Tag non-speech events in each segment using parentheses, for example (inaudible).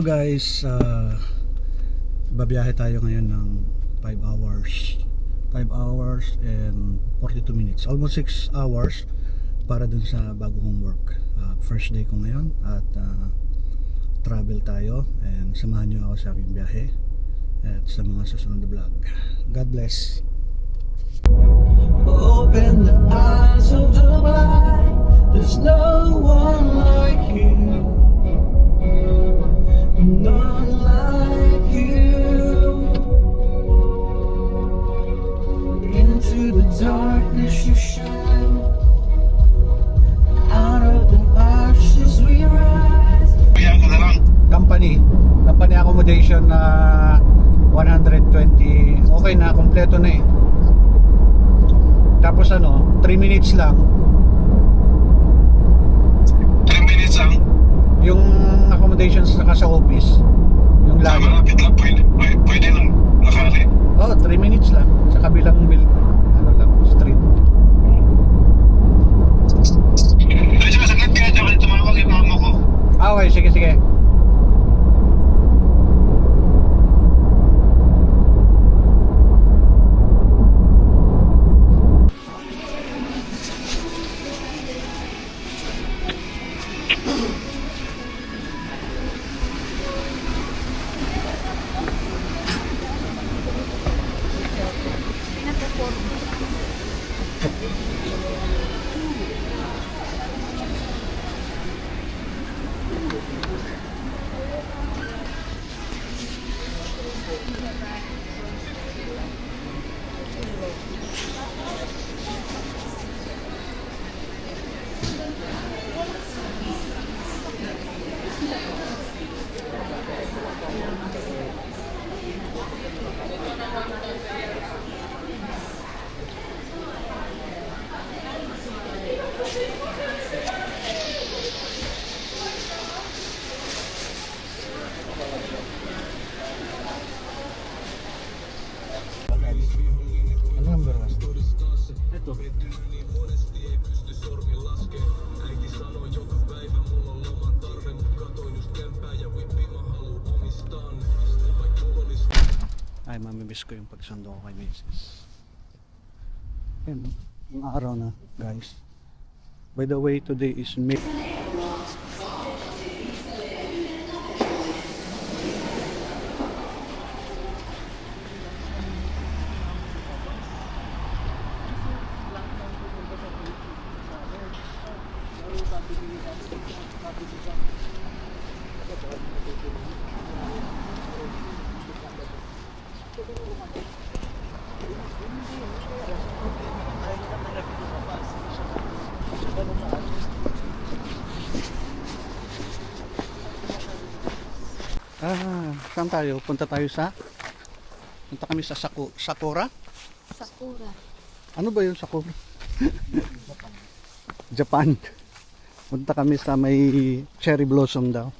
Guys, uh, babiyahe tayo ngayon ng 5 hours. 5 hours and 42 minutes. Almost 6 hours para dun sa bago kong work. Uh, first day ko ngayon at uh, travel tayo and samahan nyo ako sa aking biyahe at sa mga susunod na vlog. God bless. Open the eyes of the blind. There's no one like you. Company company accommodation na 120 okay na kompleto na eh. Tapos ano 3 minutes lang yung accommodations saka sa office yung layo malapit lang, pwede, pwede, pwede lang. Lakari. oh 3 minutes lang sa kabilang bil Ay mamimiss ko yung pagsundo ko kay Mrs. Yan, yung araw na guys by the way today is May ah saan tayo? Punta tayo sa? Punta kami sa Saku, Sakura? Sakura. ano ba yun Sakura? (laughs) Japan. Punta kami sa may cherry blossom daw.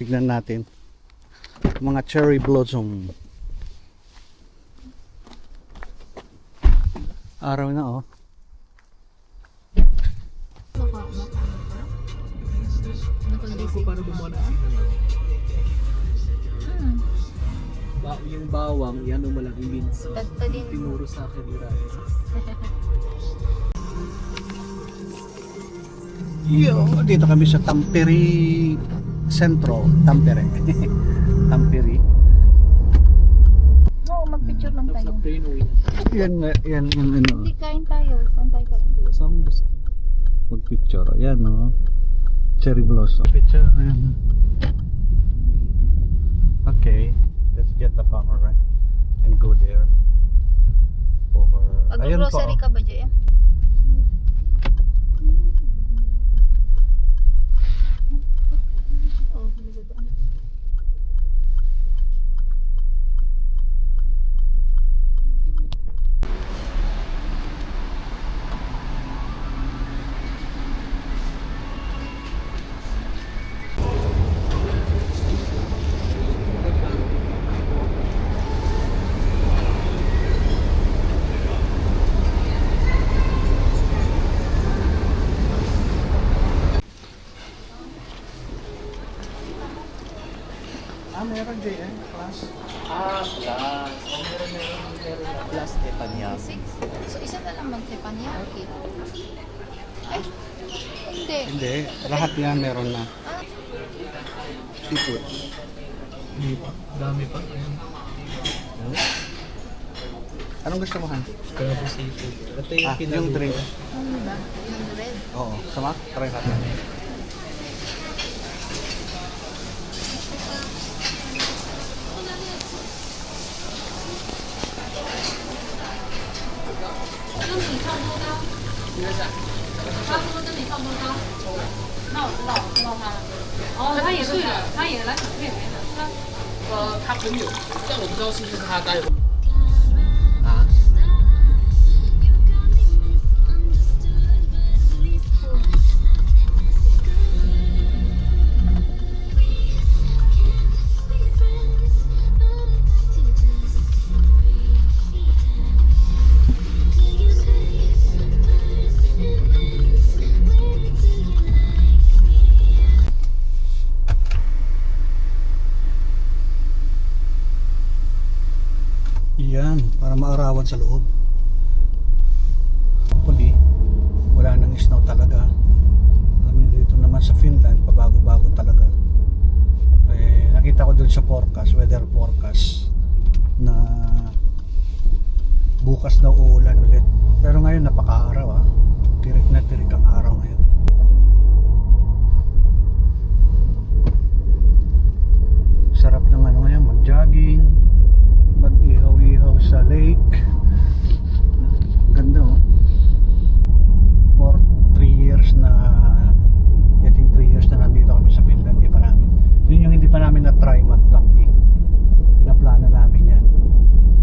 Tignan natin. Mga cherry blossom araw na oh Naka, naka, Nakagising. Paano gumawa ng? Hmm. Ba yung bawang, yan mo lang i-mince. Tadtadin. Tinuro sa akin ni Ryan. Yo, dito kami sa Tampere Centro, Tampere. (laughs) Tampere. No, mag-picture lang tayo. after yun, uwi na. Yan nga, yan yung ano. Hindi, kain tayo. Saan tayo kain? Saan gusto? Mag-picture. Ayan no. Cherry blossom. Picture. Ayan. Okay. Let's get the camera and go there. For... Mag-grocery ka ba, Jay? meron JN? Plus? Eh, ah, plus. Oh, meron, meron, meron. Plus Teppanyaki. So, isa na lang mag-Teppanyaki. Ay, eh, hindi. Hindi. Lahat yan meron na. Ah. Seafood. Hindi pa. Dami pa. Ayan. Hmm? Anong gusto mo, Han? Grabe seafood. Ito yung ah, yung drink. Ano ba? Yung red? Oo. Sama? Try natin. 他说跟你差不多高。那我知道，我知道他。哦，他也是，他也来考试也的拿。他，呃，他朋友，但我不知道是不是他带的。Maarawan sa loob. Hopefully, wala nang snow talaga. Alam niyo dito naman sa Finland, pabago-bago talaga. Eh, nakita ko dun sa forecast, weather forecast, na bukas daw uulan ulit. Pero ngayon napaka-araw ah. Tirik na tirik ang araw ngayon. Sarap ng ano ngayon, mag-jogging, mag-ihaw-ihaw sa lake. Ganda oh. For 3 years na getting 3 years na nandito kami sa Finland, di pa namin. Yun yung hindi pa namin na-try mag-camping. Pinaplano namin yan.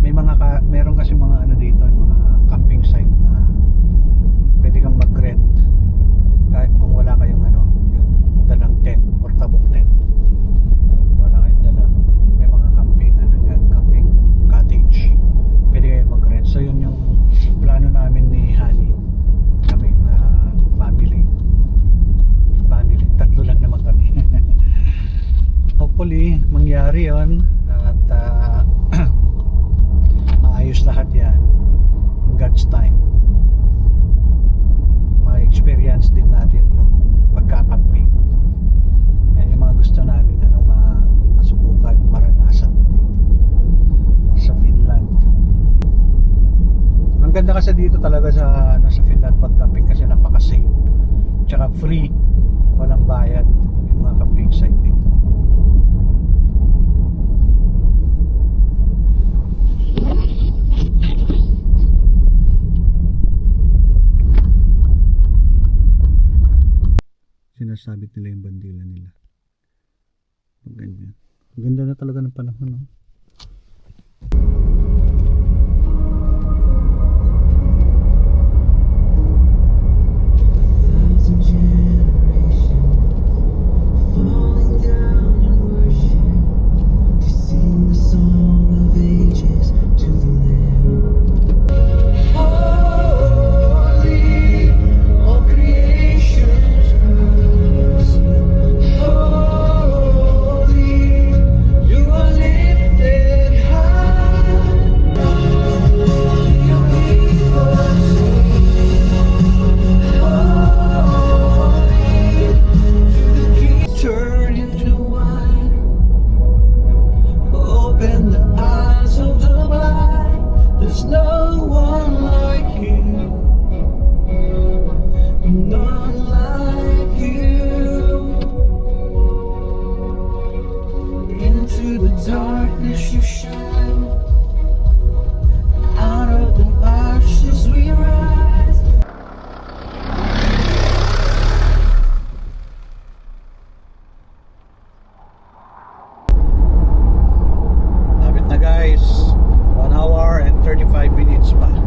May mga ka, meron kasi mga ano dito, yung mga camping site na pwede kang mag-rent kahit kung wala kayong ano, yung dalang tent, portable tent wala kayong dala may mga camping ano dyan camping cottage pwede kayo mag-rent so yun yung plano namin ni Hani kaming ah, family family tatlo lang naman kami mangyari yon at ah, (clears throat) maayos lahat yan in God's time ma-experience din natin yung pagkakamping yan yung mga gusto namin ano, ma masubukan, maranasan dito sa Finland. Ang ganda kasi dito talaga sa ano, sa Finland pag-camping kasi napaka-safe. Tsaka free, walang bayad yung mga camping site dito. Sinasabit nila yung bandila nila. Ganyan. Ganda na talaga ng panahon, no? 45 minutes pa.